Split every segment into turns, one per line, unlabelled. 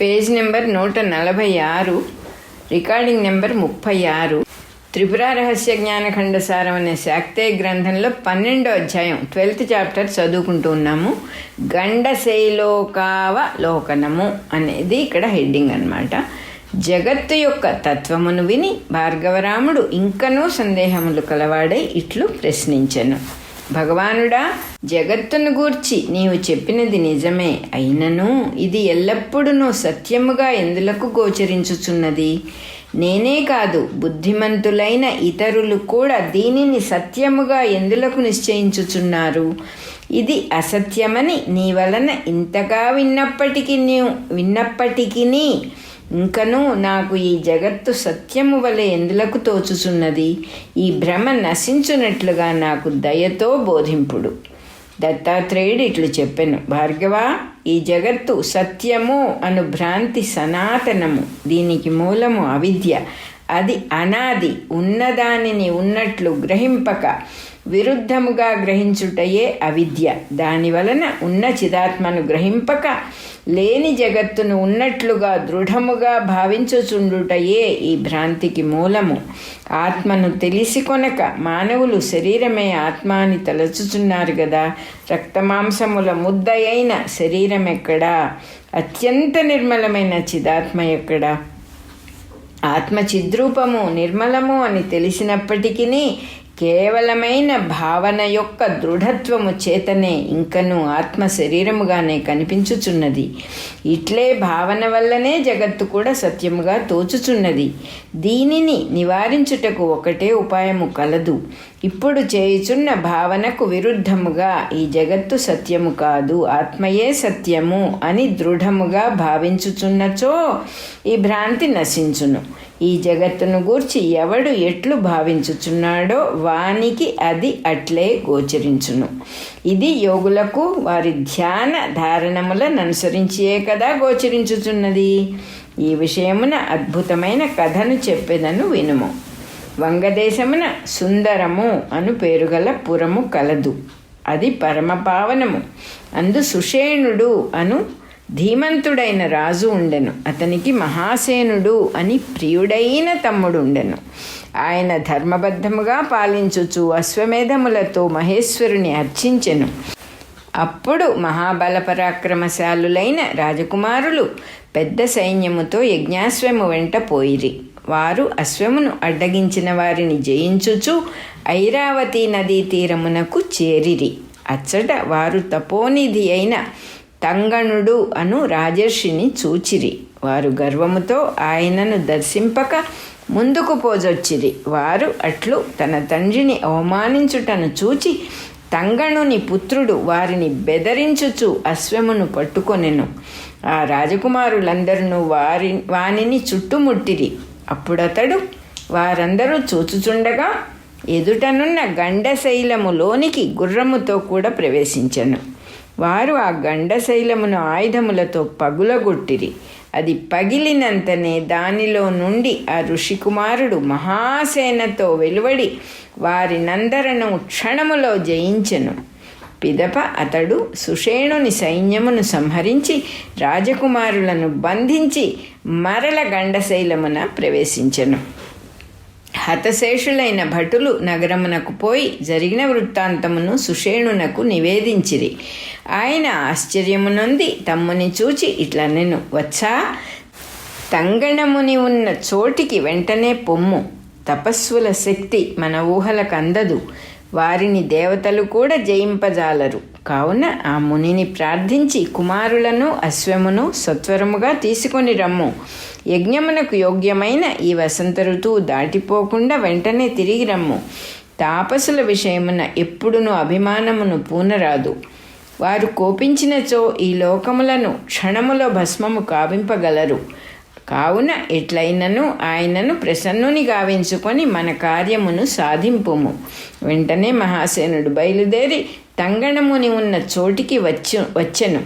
Page number నూట నలభై ఆరు రికార్డింగ్ నెంబర్ ముప్పై ఆరు. త్రిపుర రహస్య జ్ఞానఖండ సారం అనే శాక్తే గ్రంథంలో పన్నెండో అధ్యాయం ట్వెల్త్ చాప్టర్ చదువుకుంటూ ఉన్నాము. గండశైలోకావ లోకనము అనేది ఇక్కడ హెడ్డింగ్ అన్నమాట. జగత్తు యొక్క తత్వమును విని భార్గవరాముడు ఇంకనూ సందేహములు కలవాడై ఇట్లు ప్రశ్నించను. భగవానుడా జగత్తును గూర్చి నీవు చెప్పినది నిజమే. అయినను ఇది ఎల్లప్పుడూ సత్యముగా ఎందులకు గోచరించుచున్నది? నేనే కాదు బుద్ధిమంతులైన ఇతరులు కూడా దీనిని సత్యముగా ఎందులకు నిశ్చయించుచున్నారు? ఇది అసత్యమని నీ వలన ఇంతగా విన్నప్పటికీ నీవు విన్నప్పటికీ ఇంకనూ నాకు ఈ జగత్తు సత్యము వలె ఎందులకు తోచుచున్నది? ఈ భ్రమ నశించునట్లుగా నాకు దయతో బోధింపుడు. దత్తాత్రేయుడు ఇట్లు చెప్పాను. భార్గవ ఈ జగత్తు సత్యము అను భ్రాంతి సనాతనము దీనికి మూలము అవిద్య. అది అనాది ఉన్నదానిని ఉన్నట్లు గ్రహింపక విరుద్ధముగా గ్రహించుటయే అవిద్య. దాని వలన ఉన్న చిదాత్మను గ్రహింపక లేని జగత్తును ఉన్నట్లుగా దృఢముగా భావించుచుండుటయే ఈ భ్రాంతికి మూలము. ఆత్మను తెలిసి కొనక మానవులు శరీరమే ఆత్మ అని తలచుచున్నారు కదా రక్తమాంసముల ముద్దయైన శరీరం ఎక్కడా అత్యంత నిర్మలమైన చిదాత్మ ఎక్కడా? ఆత్మ చిద్రూపము నిర్మలము అని తెలిసినప్పటికీ కేవలమైన భావన యొక్క దృఢత్వము చేతనే ఇంకను ఆత్మ శరీరముగానే కనిపించుచున్నది. ఇట్లే భావన వల్లనే జగత్తు కూడా సత్యముగా తోచుచున్నది. దీనిని నివారించుటకు ఒకటే ఉపాయము కలదు. ఇప్పుడు చేయుచున్న భావనకు విరుద్ధముగా ఈ జగత్తు సత్యము కాదు ఆత్మయే సత్యము అని దృఢముగా భావించుచున్నచో ఈ భ్రాంతి నశించును. ఈ జగత్తును గూర్చి ఎవడు ఎట్లు భావించుచున్నాడో వానికి అది అట్లే గోచరించును. ఇది యోగులకు వారి ధ్యాన ధారణములను అనుసరించే కదా గోచరించుచున్నది. ఈ విషయమున అద్భుతమైన కథను చెప్పేదను వినుము. వంగదేశమున సుందరము అను పేరుగల పురము కలదు. అది పరమపావనము. అందు సుషేణుడు అను ధీమంతుడైన రాజు ఉండెను. అతనికి మహాసేనుడు అని ప్రియుడైన తమ్ముడు ఉండెను. ఆయన ధర్మబద్ధముగా పాలించుచు అశ్వమేధములతో మహేశ్వరుని అర్చించెను. అప్పుడు మహాబల పరాక్రమశాలులైన రాజకుమారులు పెద్ద సైన్యముతో యజ్ఞాశ్వము వెంట పోయిరి. వారు అశ్వమును అడ్డగించిన వారిని జయించుచు ఐరావతి నదీ తీరమునకు చేరిరి. అచ్చట వారు తపోనిధి అయిన తంగణుడు అను రాజర్షిని చూచిరి. వారు గర్వముతో ఆయనను దర్శింపక ముందుకు పోజొచ్చిరి. వారు అట్లు తన తండ్రిని అవమానించుటను చూచి తంగణుని పుత్రుడు వారిని బెదరించుచు అశ్వమును పట్టుకొనెను. ఆ రాజకుమారులందరూ వారి వానిని చుట్టుముట్టిరి. అప్పుడతడు వారందరూ చూచుచుండగా ఎదుటనున్న గండశైలములోనికి గుర్రముతో కూడా ప్రవేశించను. వారు ఆ గండశైలమును ఆయుధములతో పగులగొట్టిరి. అది పగిలినంతనే దానిలో నుండి ఆ ఋషికుమారుడు మహాసేనతో వెలువడి వారినందరను క్షణములో జయించెను. పిదప అతడు సుషేణుని సైన్యమును సంహరించి రాజకుమారులను బంధించి మరల గండశైలమున ప్రవేశించెను. హతశేషులైన భటులు నగరమునకు పోయి జరిగిన వృత్తాంతమును సుషేణునకు నివేదించిరి. ఆయన ఆశ్చర్యమునొంది తమ్ముని చూచి ఇట్లా నేను వచ్చా? తంగణముని ఉన్న చోటికి వెంటనే పొమ్ము. తపస్సుల శక్తి మన ఊహలకు అందదు వారిని దేవతలు కూడా జయింపజాలరు. కావున ఆ మునిని ప్రార్థించి కుమారులను అశ్వమును సత్వరముగా తీసుకొని రమ్ము. యజ్ఞమునకు యోగ్యమైన ఈ వసంత ఋతువు దాటిపోకుండా వెంటనే తిరిగి రమ్ము. తాపసుల విషయమున ఎప్పుడును అభిమానమును పూనరాదు. వారు కోపించినచో ఈ లోకములను క్షణములో భస్మము కావింపగలరు. కావున ఎట్లయినను ఆయనను ప్రసన్నుని గావించుకొని మన కార్యమును సాధింపుము. వెంటనే మహాసేనుడు బయలుదేరి తంగణముని ఉన్న చోటికి వచ్చు వచ్చెను.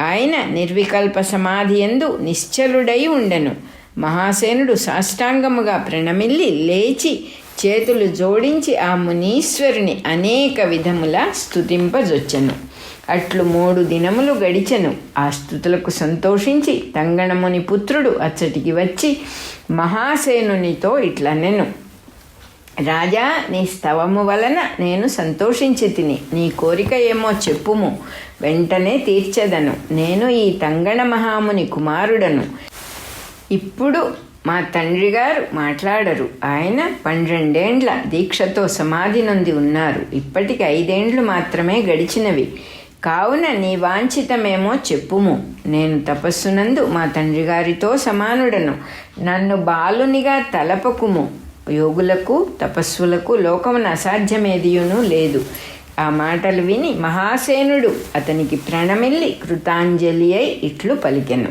ఆయన నిర్వికల్ప సమాధి ఎందు నిశ్చలుడై ఉండెను. మహాసేనుడు సాష్టాంగముగా ప్రణమిల్లి లేచి చేతులు జోడించి ఆ మునీశ్వరుని అనేక విధముల స్థుతింపజొచ్చెను అట్లు మూడు దినములు గడిచెను. ఆ స్థుతులకు సంతోషించి తంగణముని పుత్రుడు అచ్చటికి వచ్చి మహాసేనునితో ఇట్లనెను. రాజా నీ స్తవము వలన నేను సంతోషించి తిని నీ కోరిక ఏమో చెప్పుము. వెంటనే తీర్చెదను. నేను ఈ తంగణ మహాముని కుమారుడను. ఇప్పుడు మా తండ్రి గారు మాట్లాడరు. ఆయన పన్నెండేండ్ల దీక్షతో సమాధి నొంది ఉన్నారు. ఇప్పటికి ఐదేండ్లు మాత్రమే గడిచినవి. కావున నీ వాంఛితమేమో చెప్పుము. నేను తపస్సునందు మా తండ్రి గారితో సమానుడను. నన్ను బాలునిగా తలపకుము. యోగులకు తపస్సులకు లోకమున అసాధ్యమేదియును లేదు. ఆ మాటలు విని మహాసేనుడు అతనికి ప్రణమిల్లి కృతాంజలి అయి ఇట్లు పలికెను.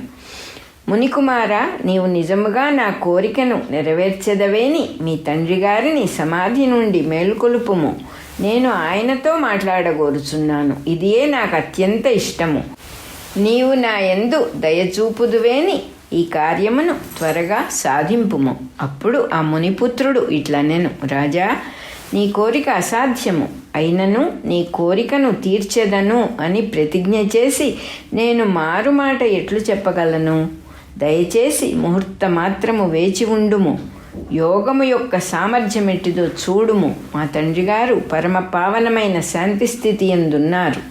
మునికుమార నీవు నిజముగా నా కోరికను నెరవేర్చెదవేని మీ తండ్రి గారిని సమాధి నుండి మేల్కొలుపుము. నేను ఆయనతో మాట్లాడగోరుచున్నాను. ఇదియే నాకు అత్యంత ఇష్టము. నీవు నా ఎందు దయచూపుదువేని ఈ కార్యమును త్వరగా సాధింపుము. అప్పుడు ఆ మునిపుత్రుడు ఇట్లనెను రాజా నీ కోరిక అసాధ్యము. అయినను నీ కోరికను తీర్చెదను అని ప్రతిజ్ఞ చేసి నేను మారుమాట ఎట్లు చెప్పగలను? దయచేసి ముహూర్త మాత్రము వేచి ఉండుము. యోగము యొక్క సామర్థ్యమెట్టిదో చూడుము. మా తండ్రి గారు పరమ పావనమైన శాంతి స్థితి ఎందున్నారు?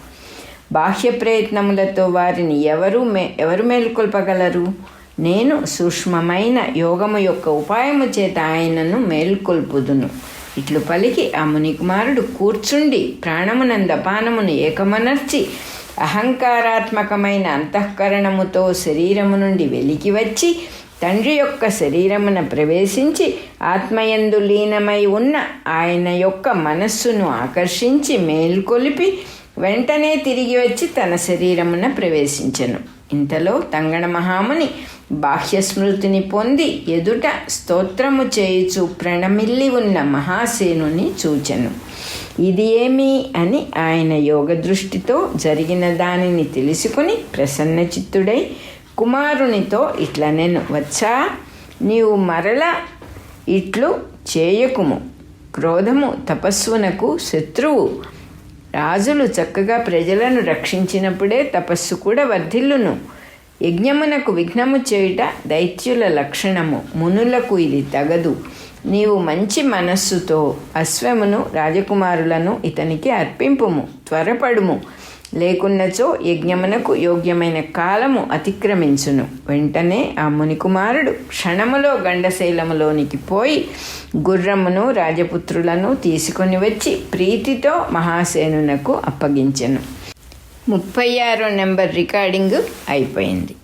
బాహ్య ప్రయత్నములతో వారిని ఎవరు మే ఎవరు మేల్కొల్పగలరు? నేను సూక్ష్మమైన యోగము యొక్క ఉపాయము చేత ఆయనను మేల్కొల్పుదును. ఇట్లు పలికి ఆ మునికుమారుడు కూర్చుండి ప్రాణమునందపానమును ఏకమనర్చి అహంకారాత్మకమైన అంతఃకరణముతో శరీరము నుండి వెలికి వచ్చి తండ్రి యొక్క శరీరమున ప్రవేశించి ఆత్మయందు లీనమై ఉన్న ఆయన యొక్క మనస్సును ఆకర్షించి మేల్కొలిపి వెంటనే తిరిగి వచ్చి తన శరీరమున ప్రవేశించను. ఇంతలో తంగణ మహాముని బాహ్యస్మృతిని పొంది ఎదుట స్తోత్రము చేయుచు ప్రణమిల్లి ఉన్న మహాసేనుని చూచెను. ఇది ఏమి అని ఆయన యోగ దృష్టితో జరిగిన దానిని తెలుసుకుని ప్రసన్నచిత్తుడై కుమారునితో ఇట్లా నేను వచ్చా నీవు మరల ఇట్లు చేయకుము. క్రోధము తపస్సునకు శత్రువు. రాజులు చక్కగా ప్రజలను రక్షించినప్పుడే తపస్సు కూడా వర్ధిల్లును. యజ్ఞమునకు విఘ్నము చేయుట దైత్యుల లక్షణము. మునులకు ఇది తగదు. నీవు మంచి మనస్సుతో అశ్వమును రాజకుమారులను ఇతనికి అర్పింపుము త్వరపడుము. లేకున్నచో యజ్ఞమునకు యోగ్యమైన కాలము అతిక్రమించును. వెంటనే ఆ మునికుమారుడు క్షణములో గండశైలములోనికి పోయి గుర్రమును రాజపుత్రులను తీసుకొని వచ్చి ప్రీతితో మహాసేనునకు అప్పగించెను. ముప్పై ఆరో నెంబర్ రికార్డింగ్ అయిపోయింది.